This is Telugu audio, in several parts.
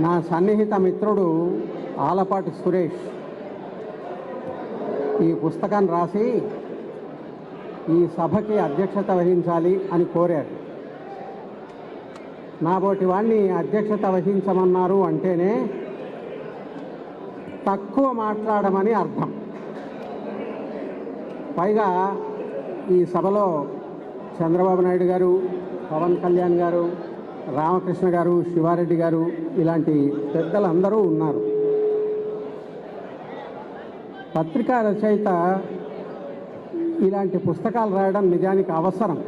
నా సన్నిహిత మిత్రుడు ఆలపాటి సురేష్. ఈ పుస్తకాన్ని రాసి ఈ సభకి అధ్యక్షత వహించాలి అని కోరారు నాబోటి వాడిని అధ్యక్షత వహించమన్నారు అంటేనే తక్కువ మాట్లాడమని అర్థం. పైగా ఈ సభలో చంద్రబాబు నాయుడు గారు పవన్ కళ్యాణ్ గారు రామకృష్ణ గారు శివారెడ్డి గారు ఇలాంటి పెద్దలందరూ ఉన్నారు. పత్రికా రచయిత ఇలాంటి పుస్తకాలు రాయడం నిజానికి అవసరం.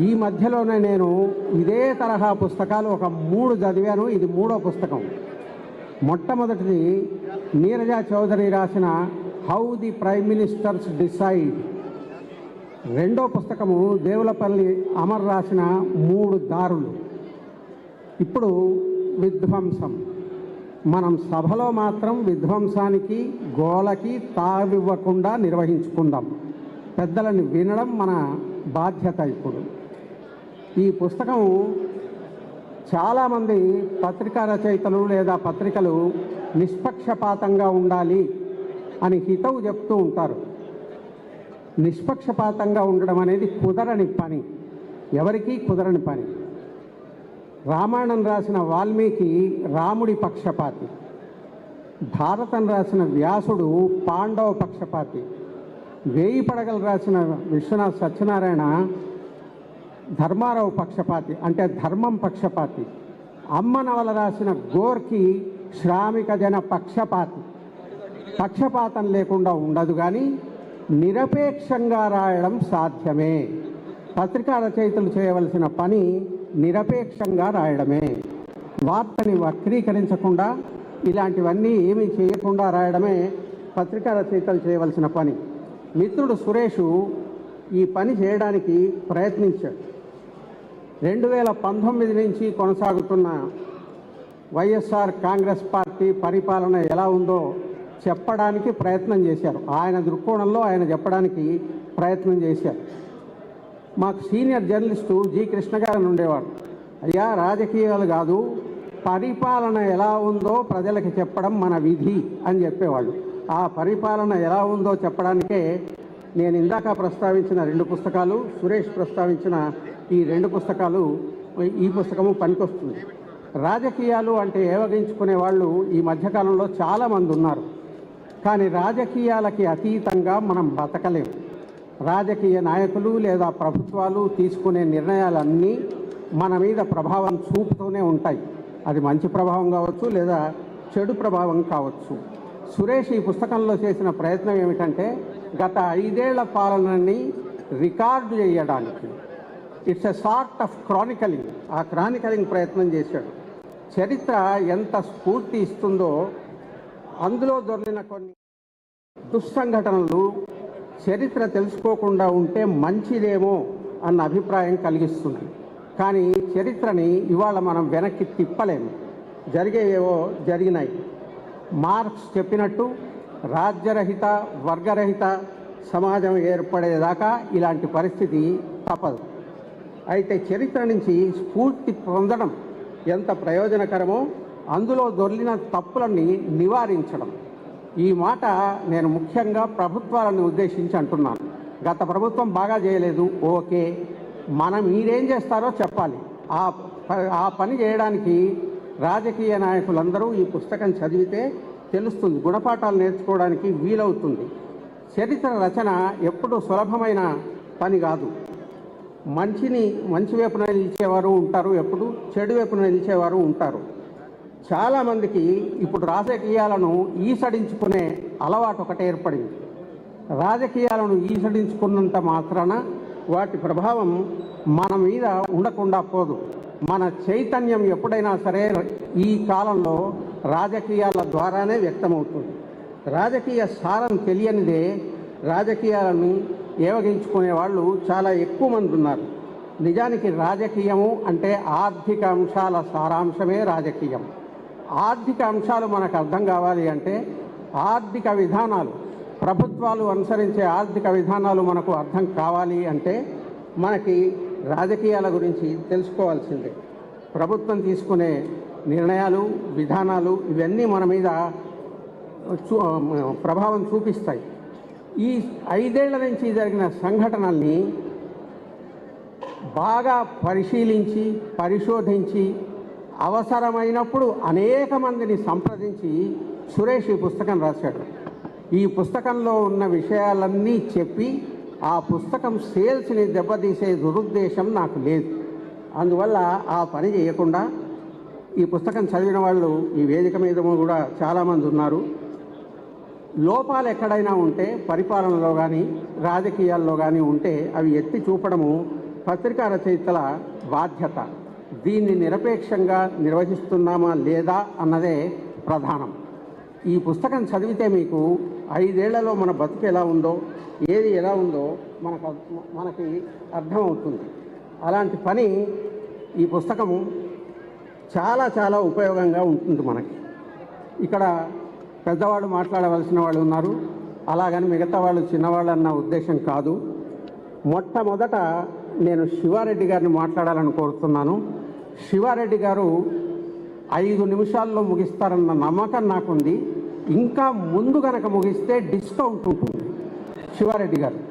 ఈ మధ్యలోనే నేను ఇదే తరహా పుస్తకాలు ఒక మూడు చదివాను. ఇది మూడో పుస్తకం. మొట్టమొదటిది నీరజా చౌదరి రాసిన how the prime ministers decide రెండో పుస్తకము దేవులపల్లి అమర్ రాసిన మూడు దారులు. ఇప్పుడు విధ్వంసం. మనం సభలో మాత్రం విధ్వంసానికి గోలకి తావివ్వకుండా నిర్వహించుకుందాం. పెద్దలని వినడం మన బాధ్యత ఇప్పుడు. ఈ పుస్తకం చాలామంది పత్రికా రచయితలు లేదా పత్రికలు నిష్పక్షపాతంగా ఉండాలి అని హితవు చెప్తూ ఉంటారు. నిష్పక్షపాతంగా ఉండడం అనేది కుదరని పని. ఎవరికీ కుదరని పని. రామాయణం రాసిన వాల్మీకి రాముడి పక్షపాతి. భారతం రాసిన వ్యాసుడు పాండవ పక్షపాతి. వేయి పడగలు రాసిన విశ్వనాథ్ సత్యనారాయణ ధర్మారావు పక్షపాతి అంటే ధర్మం పక్షపాతి. అమ్మ నవల రాసిన గోర్కి శ్రామిక జన పక్షపాతి. పక్షపాతం లేకుండా ఉండదు కానీ నిరపేక్షంగా రాయడం సాధ్యమే. పత్రికా రచయితలు చేయవలసిన పని నిరపేక్షంగా రాయడమే. వార్తని వక్రీకరించకుండా ఇలాంటివన్నీ ఏమీ చేయకుండా రాయడమే పత్రికా రచయితలు చేయవలసిన పని. మిత్రుడు సురేషు ఈ పని చేయడానికి ప్రయత్నించాడు. రెండు వేల పంతొమ్మిది నుంచి కొనసాగుతున్న వైఎస్ఆర్ కాంగ్రెస్ పార్టీ పరిపాలన ఎలా ఉందో చెప్పడానికి ప్రయత్నం చేశారు. ఆయన దృక్కోణంలో ఆయన చెప్పడానికి ప్రయత్నం చేశారు. మాకు సీనియర్ జర్నలిస్టు జి కృష్ణ గారు ఉండేవాడు అయ్యా రాజకీయాలు కాదు పరిపాలన ఎలా ఉందో ప్రజలకి చెప్పడం మన విధి అని చెప్పేవాళ్ళు. ఆ పరిపాలన ఎలా ఉందో చెప్పడానికే నేను ఇందాక ప్రస్తావించిన రెండు పుస్తకాలు సురేష్ ప్రస్తావించిన ఈ రెండు పుస్తకాలు ఈ పుస్తకము పనికొస్తుంది. రాజకీయాలు అంటే ఏవగించుకునే వాళ్ళు ఈ మధ్యకాలంలో చాలామంది ఉన్నారు. కానీ రాజకీయాలకి అతీతంగా మనం బతకలేము. రాజకీయ నాయకులు లేదా ప్రభుత్వాలు తీసుకునే నిర్ణయాలన్నీ మన మీద ప్రభావం చూపుతూనే ఉంటాయి. అది మంచి ప్రభావం కావచ్చు లేదా చెడు ప్రభావం కావచ్చు. సురేష్ ఈ పుస్తకంలో చేసిన ప్రయత్నం ఏమిటంటే గత ఐదేళ్ళ పాలనని రికార్డు చేయడానికి. It's a sort of chronicling ఆ క్రానికలింగ్ ప్రయత్నం చేశాడు. చరిత్ర ఎంత స్ఫూర్తి ఇస్తుందో అందులో దొరికిన కొన్ని దుస్సంఘటనలు చరిత్ర తెలుసుకోకుండా ఉంటే మంచిదేమో అన్న అభిప్రాయం కలిగిస్తుంది. కానీ చరిత్రని ఇవాళ మనం వెనక్కి తిప్పలేము. జరిగేవేవో జరిగినాయి. మార్క్స్ చెప్పినట్టు రాజ్యరహిత వర్గరహిత సమాజం ఏర్పడేదాకా ఇలాంటి పరిస్థితి తప్పదు. అయితే చరిత్ర నుంచి స్ఫూర్తి పొందడం ఎంత ప్రయోజనకరమో అందులో దొర్లిన తప్పులని నివారించడం. ఈ మాట నేను ముఖ్యంగా ప్రభుత్వాలను ఉద్దేశించి అంటున్నాను. గత ప్రభుత్వం బాగా చేయలేదు. ఓకే. మనం మీరేం చేస్తారో చెప్పాలి. ఆ ప- ఆ పని చేయడానికి రాజకీయ నాయకులందరూ ఈ పుస్తకం చదివితే తెలుస్తుంది. గుణపాఠాలు నేర్చుకోవడానికి వీలవుతుంది. చరిత్ర రచన ఎప్పుడూ సులభమైన పని కాదు. మంచిని మంచి వైపున నిలిచేవారు ఉంటారు. ఎప్పుడు చెడు వైపున నిలిచేవారు ఉంటారు. చాలామందికి ఇప్పుడు రాజకీయాలను ఈసడించుకునే అలవాటు ఒకటి ఏర్పడింది. రాజకీయాలను ఈసడించుకున్నంత మాత్రాన వాటి ప్రభావం మన మీద ఉండకుండా పోదు. మన చైతన్యం ఎప్పుడైనా సరే ఈ కాలంలో రాజకీయాల ద్వారానే వ్యక్తమవుతుంది. రాజకీయ సారం తెలియనిదే రాజకీయాలను ఏవగించుకునే వాళ్ళు చాలా ఎక్కువ మంది ఉన్నారు. నిజానికి రాజకీయము అంటే ఆర్థిక అంశాల సారాంశమే రాజకీయం. ఆర్థిక అంశాలు మనకు అర్థం కావాలి అంటే ఆర్థిక విధానాలు ప్రభుత్వాలు అనుసరించే ఆర్థిక విధానాలు మనకు అర్థం కావాలి అంటే మనకి రాజకీయాల గురించి తెలుసుకోవాల్సిందే. ప్రభుత్వం తీసుకునే నిర్ణయాలు విధానాలు ఇవన్నీ మన మీద చూ ప్రభావం చూపిస్తాయి. ఈ ఐదేళ్ళ నుంచి జరిగిన సంఘటనల్ని బాగా పరిశీలించి పరిశోధించి అవసరమైనప్పుడు అనేక మందిని సంప్రదించి సురేష్ ఈ పుస్తకం రాశాడు. ఈ పుస్తకంలో ఉన్న విషయాలన్నీ చెప్పి ఆ పుస్తకం సేల్స్ని దెబ్బతీసే దురుద్దేశం నాకు లేదు. అందువల్ల ఆ పని చేయకుండా ఈ పుస్తకం చదివిన వాళ్ళు ఈ వేదిక మీద కూడా చాలామంది ఉన్నారు. లోపాలు ఎక్కడైనా ఉంటే పరిపాలనలో కానీ రాజకీయాల్లో కానీ ఉంటే అవి ఎత్తి చూపడము పత్రికా రచయితల బాధ్యత. దీన్ని నిరపేక్షంగా నిర్వహిస్తున్నామా లేదా అన్నదే ప్రధానం. ఈ పుస్తకం చదివితే మీకు ఐదేళ్ళలో మన బతుకు ఎలా ఉందో ఏది ఎలా ఉందో మనకు మనకి అర్థమవుతుంది. అలాంటి పని ఈ పుస్తకము చాలా చాలా ఉపయోగంగా ఉంటుంది మనకి. ఇక్కడ పెద్దవాళ్ళు మాట్లాడవలసిన వాళ్ళు ఉన్నారు. అలాగని మిగతా వాళ్ళు చిన్నవాళ్ళు అన్న ఉద్దేశం కాదు. మొట్టమొదట నేను శివారెడ్డి గారిని మాట్లాడాలని కోరుతున్నాను. శివారెడ్డి గారు ఐదు నిమిషాల్లో ముగిస్తారన్న నమ్మకం నాకుంది. ఇంకా ముందు కనుక ముగిస్తే డిస్కౌంట్ ఉంటుంది. శివారెడ్డి గారు.